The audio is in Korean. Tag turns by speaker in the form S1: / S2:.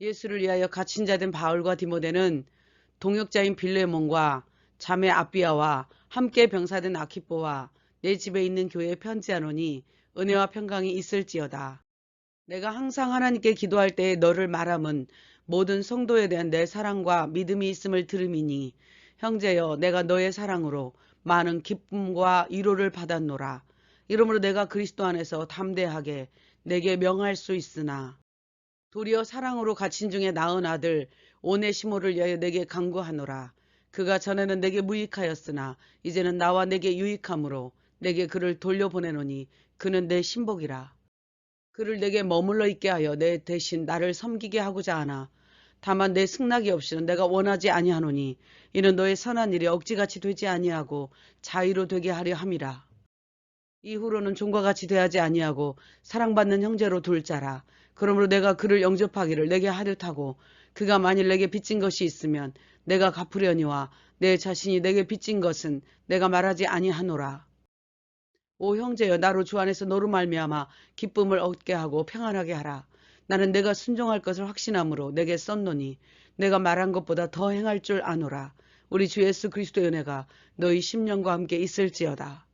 S1: 예수를 위하여 갇힌 자 된 바울과 디모데는 동역자인 빌레몬과 자매 아비아와 함께 병사된 아키뽀와 내 집에 있는 교회에 편지하노니 은혜와 평강이 있을지어다. 내가 항상 하나님께 기도할 때에 너를 말함은 모든 성도에 대한 내 사랑과 믿음이 있음을 들음이니 형제여 내가 너의 사랑으로 많은 기쁨과 위로를 받았노라. 이러므로 내가 그리스도 안에서 담대하게 내게 명할 수 있으나 도리어 사랑으로 갇힌 중에 낳은 아들 오네시모를 위하여 내게 강구하노라. 그가 전에는 내게 무익하였으나 이제는 나와 내게 유익함으로 내게 그를 돌려보내노니 그는 내 신복이라. 그를 내게 머물러 있게 하여 내 대신 나를 섬기게 하고자 하나 다만 내 승낙이 없이는 내가 원하지 아니하노니 이는 너의 선한 일이 억지같이 되지 아니하고 자유로 되게 하려 함이라. 이후로는 종과 같이 대하지 아니하고 사랑받는 형제로 둘 자라. 그러므로 내가 그를 영접하기를 내게 하듯하고 그가 만일 내게 빚진 것이 있으면 내가 갚으려니와 내 자신이 내게 빚진 것은 내가 말하지 아니하노라. 오 형제여 나로 주 안에서 너로 말미암아 기쁨을 얻게 하고 평안하게 하라. 나는 내가 순종할 것을 확신함으로 내게 썼노니 내가 말한 것보다 더 행할 줄 아노라. 우리 주 예수 그리스도의 은혜가 너희 심령과 함께 있을지어다.